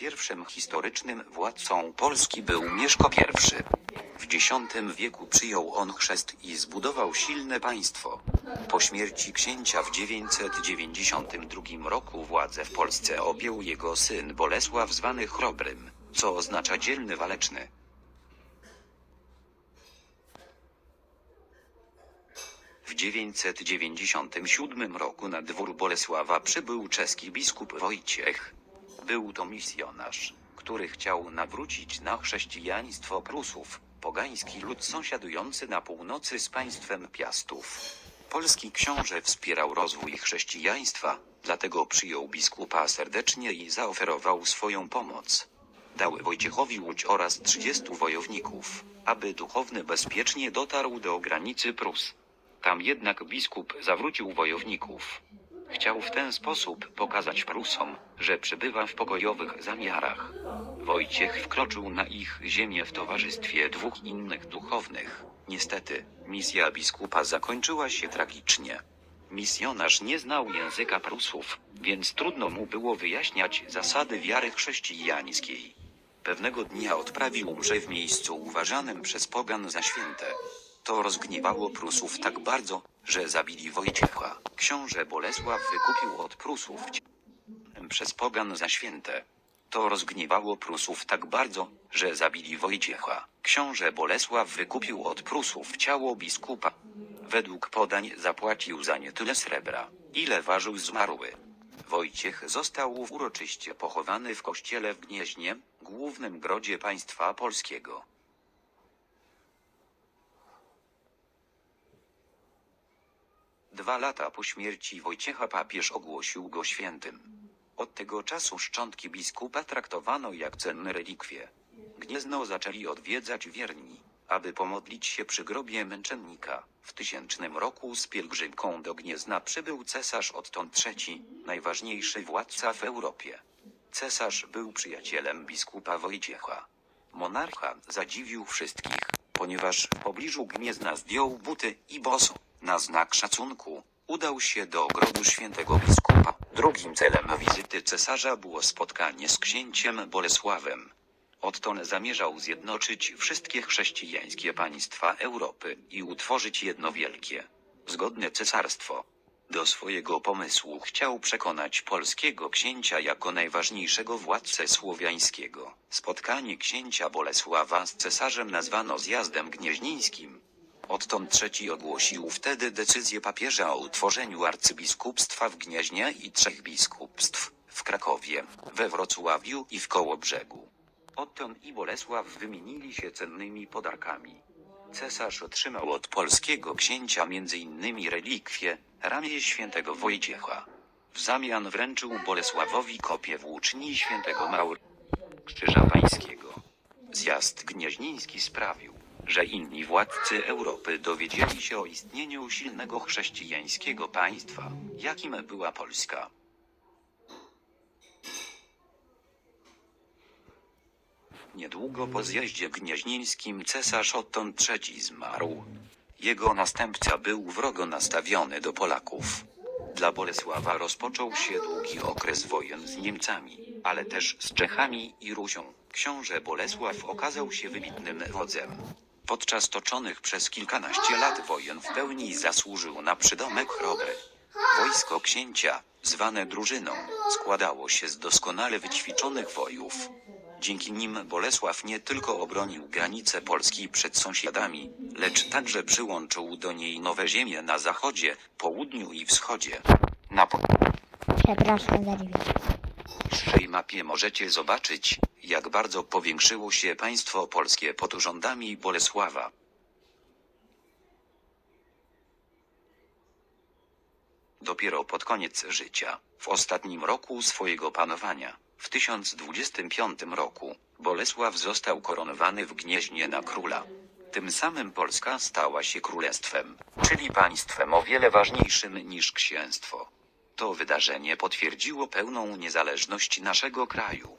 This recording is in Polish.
Pierwszym historycznym władcą Polski był Mieszko I. W X wieku przyjął on chrzest i zbudował silne państwo. Po śmierci księcia w 992 roku władzę w Polsce objął jego syn Bolesław zwany Chrobrym, co oznacza dzielny waleczny. W 997 roku na dwór Bolesława przybył czeski biskup Wojciech. Był to misjonarz, który chciał nawrócić na chrześcijaństwo Prusów, pogański lud sąsiadujący na północy z państwem Piastów. Polski książę wspierał rozwój chrześcijaństwa, dlatego przyjął biskupa serdecznie i zaoferował swoją pomoc. Dał Wojciechowi łódź oraz 30 wojowników, aby duchowny bezpiecznie dotarł do granicy Prus. Tam jednak biskup zawrócił wojowników. Chciał w ten sposób pokazać Prusom, że przebywa w pokojowych zamiarach. Wojciech wkroczył na ich ziemię w towarzystwie dwóch innych duchownych. Niestety, misja biskupa zakończyła się tragicznie. Misjonarz nie znał języka Prusów, więc trudno mu było wyjaśniać zasady wiary chrześcijańskiej. Pewnego dnia odprawił mszę w miejscu uważanym przez pogan za święte. To rozgniewało Prusów tak bardzo, że zabili Wojciecha. Książę Bolesław wykupił od Prusów przez pogan za święte. To rozgniewało Prusów tak bardzo, że zabili Wojciecha. Książę Bolesław wykupił od Prusów ciało biskupa. Według podań zapłacił za nie tyle srebra, ile ważył zmarły. Wojciech został uroczyście pochowany w kościele w Gnieźnie, głównym grodzie państwa polskiego. Dwa lata po śmierci Wojciecha papież ogłosił go świętym. Od tego czasu szczątki biskupa traktowano jak cenne relikwie. Gniezno zaczęli odwiedzać wierni, aby pomodlić się przy grobie męczennika. W tysięcznym roku z pielgrzymką do Gniezna przybył cesarz Otton III, najważniejszy władca w Europie. Cesarz był przyjacielem biskupa Wojciecha. Monarcha zadziwił wszystkich, ponieważ w pobliżu Gniezna zdjął buty i boso. Na znak szacunku udał się do grobu świętego biskupa. Drugim celem wizyty cesarza było spotkanie z księciem Bolesławem. Otton zamierzał zjednoczyć wszystkie chrześcijańskie państwa Europy i utworzyć jedno wielkie, zgodne cesarstwo. Do swojego pomysłu chciał przekonać polskiego księcia jako najważniejszego władcę słowiańskiego. Spotkanie księcia Bolesława z cesarzem nazwano zjazdem gnieźnieńskim. Odtąd trzeci ogłosił wtedy decyzję papieża o utworzeniu arcybiskupstwa w Gnieźnie i trzech biskupstw w Krakowie, we Wrocławiu i w Kołobrzegu. Otton i Bolesław wymienili się cennymi podarkami. Cesarz otrzymał od polskiego księcia m.in. relikwie, ramię świętego Wojciecha. W zamian wręczył Bolesławowi kopię włóczni świętego Maur Krzyża Pańskiego. Zjazd gnieźnieński sprawił, że inni władcy Europy dowiedzieli się o istnieniu silnego chrześcijańskiego państwa, jakim była Polska. Niedługo po zjeździe gnieźnieńskim cesarz Otton III zmarł. Jego następca był wrogo nastawiony do Polaków. Dla Bolesława rozpoczął się długi okres wojen z Niemcami, ale też z Czechami i Rusią. Książę Bolesław okazał się wybitnym wodzem. Podczas toczonych przez kilkanaście lat wojen w pełni zasłużył na przydomek chrobry. Wojsko księcia, zwane drużyną, składało się z doskonale wyćwiczonych wojów. Dzięki nim Bolesław nie tylko obronił granice Polski przed sąsiadami, lecz także przyłączył do niej nowe ziemie na zachodzie, południu i wschodzie. Na Przepraszam za dźwięk. Powyższej mapie możecie zobaczyć, jak bardzo powiększyło się państwo polskie pod rządami Bolesława. Dopiero pod koniec życia, w ostatnim roku swojego panowania, w 1025 roku, Bolesław został koronowany w Gnieźnie na króla. Tym samym Polska stała się królestwem, czyli państwem o wiele ważniejszym niż księstwo. To wydarzenie potwierdziło pełną niezależność naszego kraju.